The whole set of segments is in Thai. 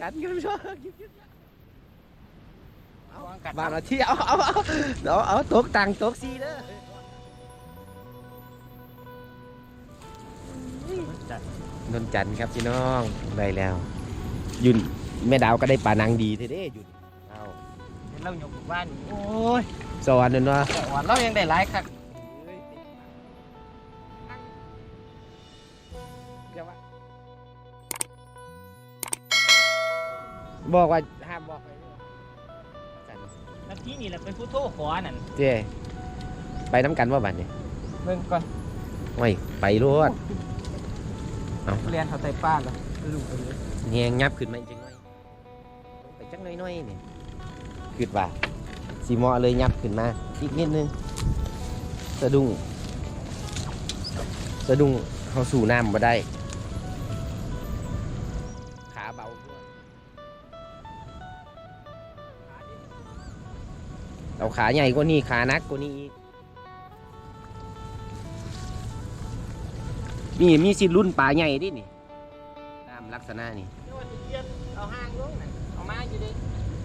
จันกันพี่น้องวางกัดบางทีเอาเอาเอาเอาเอาตกตังตกซีเด้อจัดนนจันครับพี่น้องได้แล้ว ยุ่นแม่ดาวก็ได้ปลานังดีเท่เด้ยุ่นเอาเห็นเราหยกบ้านโอ้ยสวรรค์นนวะแต่ว่าเรายังได้หลายคัก บอกว่าห้ามบอกไปเด้อจันทร์นาทีนี่แหละเป็นผู้โทษขอนั่นเจ้ไปน้ำกันว่าบัดเนี่ยเบิ่งก่อนไม่ไปรวดเรียนเขาใส่ป้าแล้วลูกไปเลยแงงยับขึ้นมาอีกจังหน่อยไปจังน้อยๆนี่ขึ้นว่าสีเหมอเลยยับขึ้นมา อีกนิดนึงสะดุ้งสะดุ้งเขาสู่น้ำมาได้ เอาขาใหญ่กว่านี้ขานักกว่านี้อีกนี่มีสิรุ่นปลาใหญ่ดินี่ ตามลักษณะนี่เอาห้างลงน่ะเอามาอยู่ดิ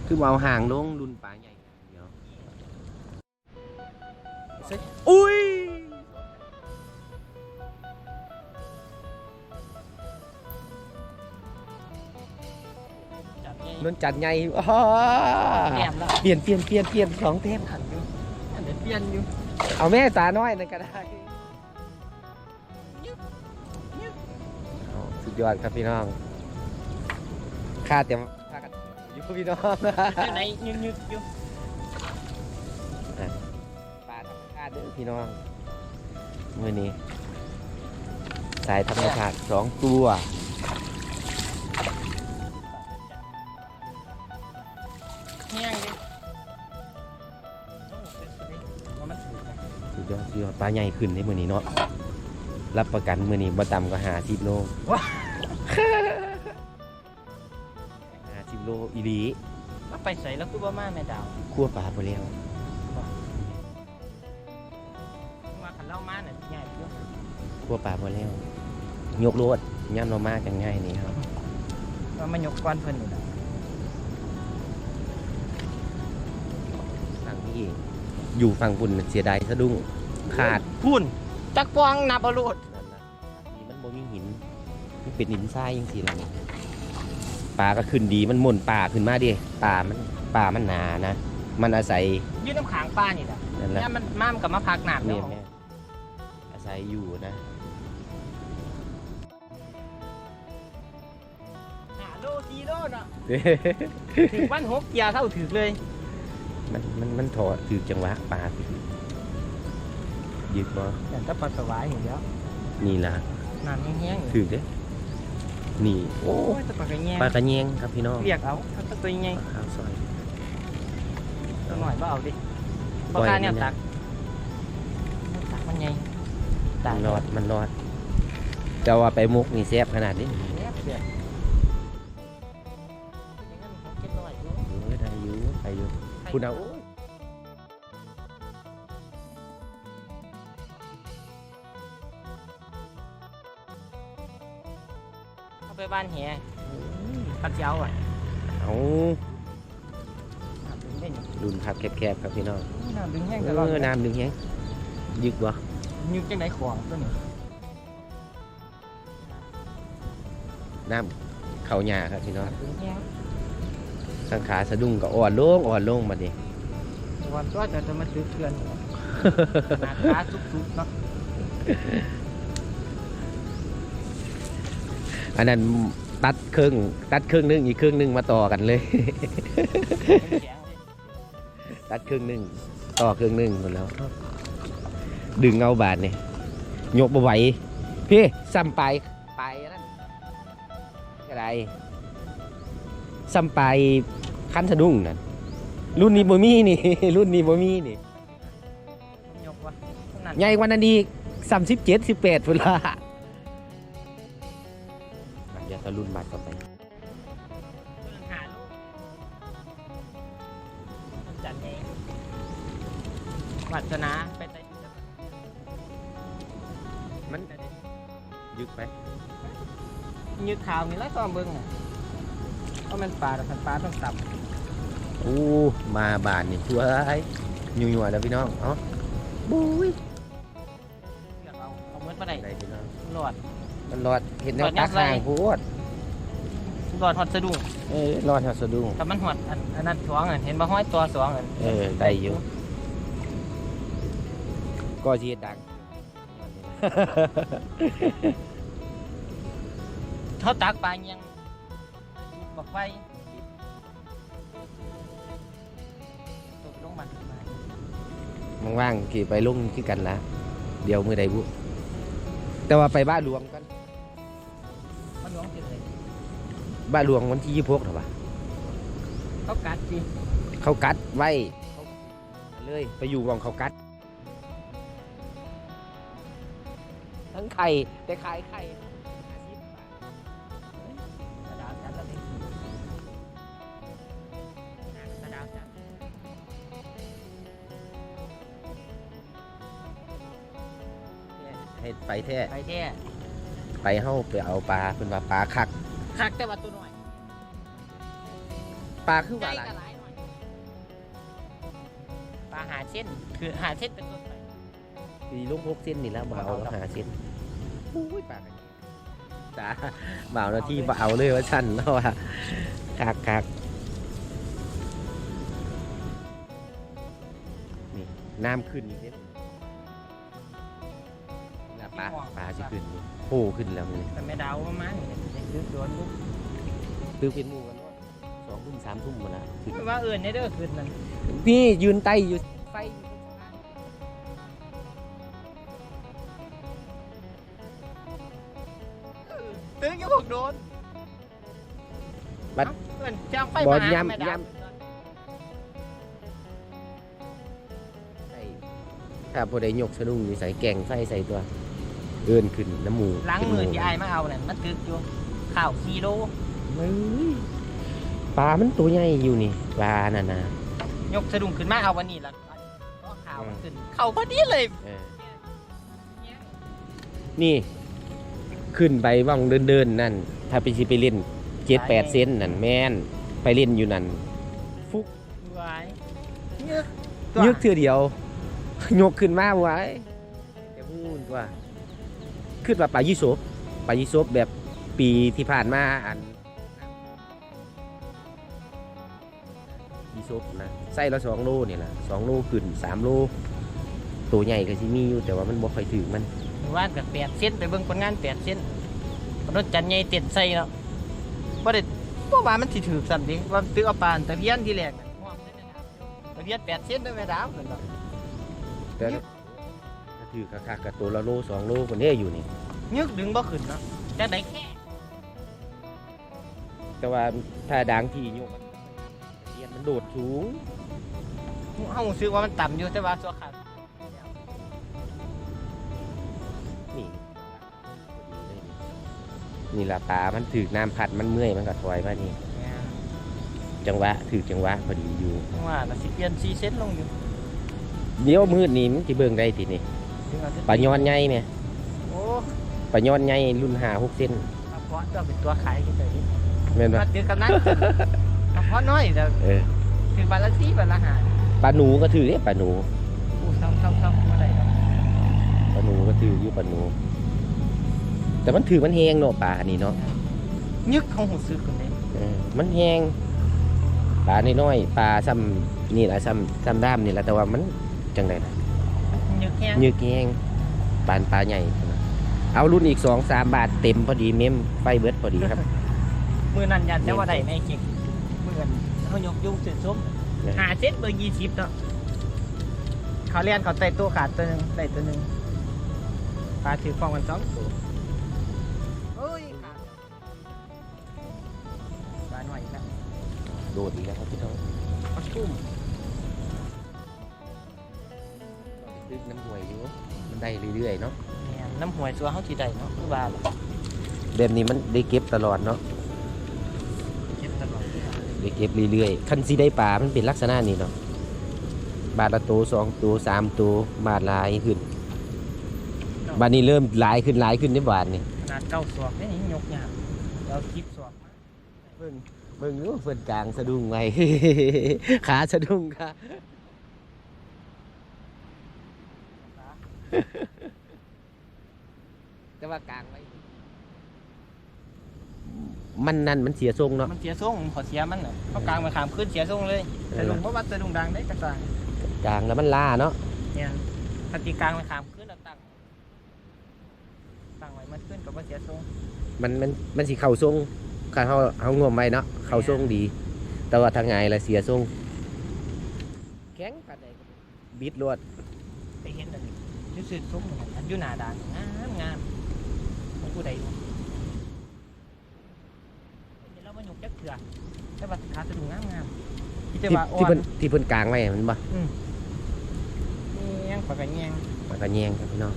คือเอาห่างลงรุ่นปลาใหญ่เดี๋ยวอุ้ย นนจัดใหญ่อ้าแก้มแล้ว เปลี่ยนเปลี่ยนเปลี่ยนเปลี่ยนสองเทมขันอยู่อันเดี๋ยวเปลี่ยนอยู่เอาแม่ตาน้อยนั่นก็ได้เอาสุดยอดครับพี่น้องค่าเต็มค่ากันอยู่กับพี่น้องจังไหนยึกๆอยู่ปลาธรรมชาติเด้อพี่น้องมือนี้ สายธรรมชาติสองตัว ลาใหญ่ขึ้นในมือนี้เนาะรับประกันมือนี้บ่ต่ำกว่าหาสิบโลหาสิบโลอีหลีว่าไปใส่แล้วคือว่ามาแม่ดาวคั่วปลาไปแล้วว่าขันเล่ามาเนี่ยง่ายอยู่คั่วปลาไปแล้วยกโลดย่ำเรามากกันง่ายนี่ครับว่ามันยกก้อนเพิ่นนี่ล่ะฝั่งที่อยู่ฝั่งบุญน่ะเสียดายสะดุ้ง ขาดพุ่นจักปองนับเอาโลดนั่นนะนี่มันบ่มีหินมันเป็นหินทรายยังสิล่ะนี่ปลาก็ขึ้นดีมันหม่นป่าขึ้นมาดิป่ามันป่ามันหนานะ มันอาศัยอยืนน้ำขางป้านี่แหละนั่นแหละเนี่ยมันมามนกับมาพักหนาดเนี่แล้ยวแม่อาศัยอยู่นะหาโลสี่โลเนาะถึงวันหกเกียร์เท่าถึกเลย มันมันมันถอดถือจังหวะปลาถือ ยึดบ่แต่ถ้าปัสสาวะอย่างเดียวนี่ล่ะน้ำแห้งๆอยู่ถือเด้นี่ โอ้โอ้ยแตะปากกระแยงปลากระเยงครับพี่น้องเรียกเอาถ้าตัวใหญ่ปลาขาวซอยตัวหน่อยก็เอาดิเพปล่ราะอยค่าเนี่ยมันนะตักตักมันใหญ่มันรอดมันรอดจะว่าไปมุกนี่แซ่บขนาดนี้แซ่บเสี บ้านแห่พัดเจ้าอะเอาน้ำดึงได้หนิดุนพับแคบๆครับพี่น้องน้ำดึงแห้งเอตลอดอน้ำดึงแฮงยึกบ่ยึกจังไหนของตัวนี้น้ำเข่าหญ้าครับพี่น้องดึงแห้งสังขาสะดุ้งก็อ่อนลงอ่อนลงมาดิวันตัวจะจะมาซื้อเพื่อนหน้าตาสุกๆเนาะ อันนั้นตัดครึ่งตัดครึ่งหนึงอีกครึ่งหนึงมาต่อกันเลยแข็งๆเลยตัดครึ่งหนึงต่อครึ่งหนึงหมดแล้ว ดึงเอาบาทเนี่ยยกบ่ไหวพี่ซ้ำไปไปนั่นก็ได้ซ้ำไปคันสะดุ้งนั่นรุ่นนี้บ่มีนี่ รุ่นนี้บ่มีนี่ยกวะนั่นใหญ่กว่านั้นอีกสามสิบเจ็ดสิบแปดพุ่นละ มันยึกไปยืดข่าวนี่แล้วซ้อมเบิ้งน่ะราะมันปลาแต่ปลาต้องตับโอ้มาบ้านนี่ช่วยยุ่ยๆแล้วพี่น้องเอ้าบุ้ยเลือกเอาเอาเมื่อมาได้ได้พี่น้องหลอดมันรอดเห็นแนวรอดยัตังกไงห่างโพดหลอดหอดสะดุ้งเออรอดหาสะดุ้งถ้ามันหอดอันอันนั้นสองอันเห็นบ่ห้อยตัวสองอันเออได้อยู่ก็สิเฮ็ดดัง เขาตักปลาเงียงบอกไฟตกลงมาถึงมาว่างๆขี่ไปลงคือกันละเดี๋ยวมือใดบุแต่ว่าไปบ้านหลวงกันมันหลวงจริงเลยบ้านหลวงวันที่ยี่พกหรอปะเขากัดสิเขากัดไว้ เลยไปอยู่วองเขากัด ทั้งไข่แต่ขายไข่กระดได้กินกระดาวจัดให้ไปแท้ไปแท้ไปเฮาไปเอาปลาเป็นว่าปลาคัก คักแต่ว่าตัวหน่อย ปลาคือว่าหลายใหลปลาหาเช่นคือหาเช่นเป็นต้น สีลงหกเส้นนี่แล้วบ่เอาแล้วหาเส้นอุ้ยปลากันจ้าบ่าวหนาที่บ่เอาเลยว่าสั้นแล้วว่าคักคักนี่น้ำขึ้นอีกนิดน่ะปลาปลาจะขึ้นนี่โผล่ขึ้นแล้วนี่แต่ไม่เดาประมาณนี้ยังคือสวนลูกตื้อเป็นหมู่กันว่าสองทุ่มสามทุ่มหมดละขึ้นไม่ว่าเอื่นในเด้อคืนนั้นนี่ยืนไต้อยู่ไฟ งอยังบอกโดนบัด เอื่นจ้างไฟบ่มาหาย้ำไม่เดาย้ใส่ถ้าพอได้ยกสะดุ้งนี่ใส่แกงไฟใส่ตัว เอินขึ้นน้ำหมูล้างขึ้นมือหที่ไอ้ายมาเอาเนี่ยมันตึกอยู่ข้าวกิโลเฮ้ยปลามันตัวใหญ่อยู่นี่ปลาน่ะนะยกสะดุ้งขึ้นมาเอาวันนี้ละก็ข้าวมันขึ้น เข่าพอดีเลย เออนี่ ขึ้นไปว่องเดินเดินๆนั่น ถ้าไปสิไปเล่นเจ็ดแปดเซนนั่นแม่นไปเล่นอยู่นั่นฟุกไว้ยึกยึกเทือเดียว ยกขึ้นมาไว้แต่พูดว่าขึ้นมาปลายี่โสบปลายี่โสบแบบปีที่ผ่านมาอันยี่โสบนะไส้ละสองโลนี่แหละสองโลขึ้นสามโล ตัวใหญ่ก็สิมีอยู่แต่ว่ามันบ่ค่อยถึงมันว่านกับแปดเส้นไปเบิ่งผลงานแปดเส้นรถจันใหญ่เต็นใส่เนาะบ่ได้บ่ว่ามันสิถือสั่นดิว่าตื้อเอาปลาตะเพียนที่แรกน่ะม่วงได้แม่ดาวตะเพียนแปดเส้นได้แม่ดาวเพิ่นบอกแต่ถ้าถือคักๆกับตัวละโลสองโลคนนี้อยู่นี่ ยึกดึงบ่ขึ้นเนาะจังได๋แค่แต่ว่าถ้าดังที่โยกอะเทียนมันโดดสูง เฮารู้สึกว่ามันต่ำอยู่แต่ว่าสัวขาด นี่ละปลามันถือน้ำพัดมันเมื่อยมันก็ถอยมานี่จังหวะถือจังหวะพอดีอยู่ว่าก็สิเปลี่ยน4เส้นลงอยู่เดี๋ยวมืดนี่มันสิเบิ่งได้ทีนี่ถึงเอาจะปลาย้อนใหญ่เนี่ยโอ้ปลาย้อนใหญ่รุ่นหาหกเส้นกระเพาะตัวเป็นตัวขายกันเลยแม่นมาปะถือกำนันขึ้นกระเพาะน้อยเดี๋ยวเออถือบาทละ4บาทละห้าปลาหนูก็ถือเนี่ยปลาหนูอู้ซ้ำๆๆบ่ได้ครับปลาหนูก็ถืออยู่ปลาหนู แต่มันถือมันแหงเนาะปลานี่เนาะยึกของหูซึกคนนี้เออมันแหงปลาน้อยๆปลาซ้ำนี่แหละซ้ำซ้ำด้ามนี่แหละแต่ว่ามันจังไดล่ะยึกแห้งเนื้อแกงปานปลาใหญ่ เอารุ่นอีกสองสามบาทเต็มพอดีเมมไฟเบิร์ดพอดีครับ มือนั่นยันแต่ว่าได้ในเก่งมือกันเขายกยุ่งเสือส้มหาเซ็ตเบอร์ยี่สิบเนาะเขาเรียนเขาไต่ตัวขาดตัวหนึ่งไต่ตัวหนึ่งปลาถือฟองกันสองตัวเอ้ยขาดปลาหน่อยอีกแล้วโดดอีกแล้วครับพี่น้องเขาชุ่มดึกน้ำห่วยอยู่มันได้เรื่อยๆเนาะเนี่ยน้ำหวยตัวเขาทีใดเนาะคือบาหรอแบบนี้มันได้เก็บตลอดเนาะเก็บตลอดได้เก็บเรื่อยๆคันซีได้ปลามันเป็นลักษณะนี้เนาะบาทละตัวสองตัวสามตัวบาทหลายขึ้นบาทนี้เริ่มหลายขึ้นหลายขึ้นในบาทนี่ข นาดเก้าสวกนี่ยกยากเราคลิปสวกมาเบิ่งเบิ่งดูเพิ่นกลางสะดุ้งไว้ ขาสะดุ้งค่ะแต่ว่ากลางไว้มันนั่นมันเสียทรงเนาะมันเสียทรงขอเสียมันน่ะเขากลางมาขามขึ้นเสียทรงเลยเออแต่ลุงเพราะว่าสะดุ้งดังได้กระต่างกลางแล้วมันล่าเนาะเนี่ยปฏิกลางมาขามขึ้นแล้วตั้งตั้งไว้มันขึ้นกั บว่าเสียทรงมันมันมันสิเข้าทรงคันเฮาเฮางวมไว้เนาะเข้าทรงดี แต่ว่าทางไงละเสียทรงแข็งปานใดก็บิดรวดไปเห็นอันนี้รู้สึกทรงเหมือนกันอันอยุนาดานงามงามมันผู้ใดดูเห็นแล้วมันหยุกจักเถื่อแต่ว่าขาสะดุ้งงามงามที่จะที่ว่าอ่อที่เพิ่นนที่เพิ่นกลางไว้อะมันบ่เงี้ยงปากกันเงี้ยง มันก็แยงครับพี่น้อง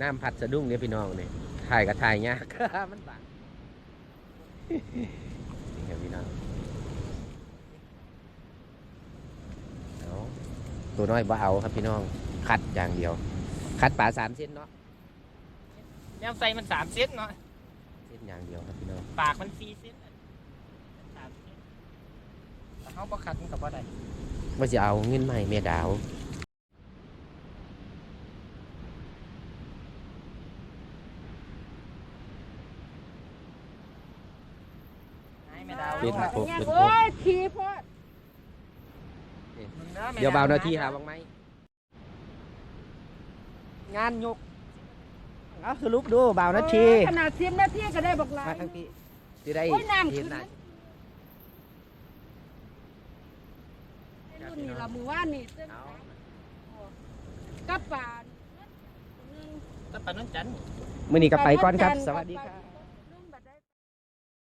น้ำพัดสะดุ้งเนี่ยพี่น้องเนี่ยถ่ายก็ถ่ายยากมันบังนี่ครับพี่น้องเอาตัวน้อยบ่เอาครับพี่น้อง คัดอย่างเดียว คัดปลาสามเส้นเนาะย่ำใส่มันสามเซนเนาะเส้นอย่างเดียวครับพี่น้อง ปากมันสี่เซนสามเซนแต่เขาประคัดมันกับว่าใดว่าจะเอาเงินใหม่เมียดาว ให้แม่ดาว เป็นว่าครบเป็นครโอ้บยทีพอดเดี๋ยวเบาหน้าที่หาบ้างไหมงานยกเอาสรุปดูเบาหน้าทีโอ้ยขนาดสิบนาทีก็ได้บอกหลายมาทั้งพี่จะได้โอ้ยน้ำเห็ขึ้นนหน้ารุ่นนี้เรามือว่านนี่ซึ่งเอากับป่าก็ปานนั้นจันทร์มื่อนี้ก็ไปก่อนครับจันทสวัสดีครับกับ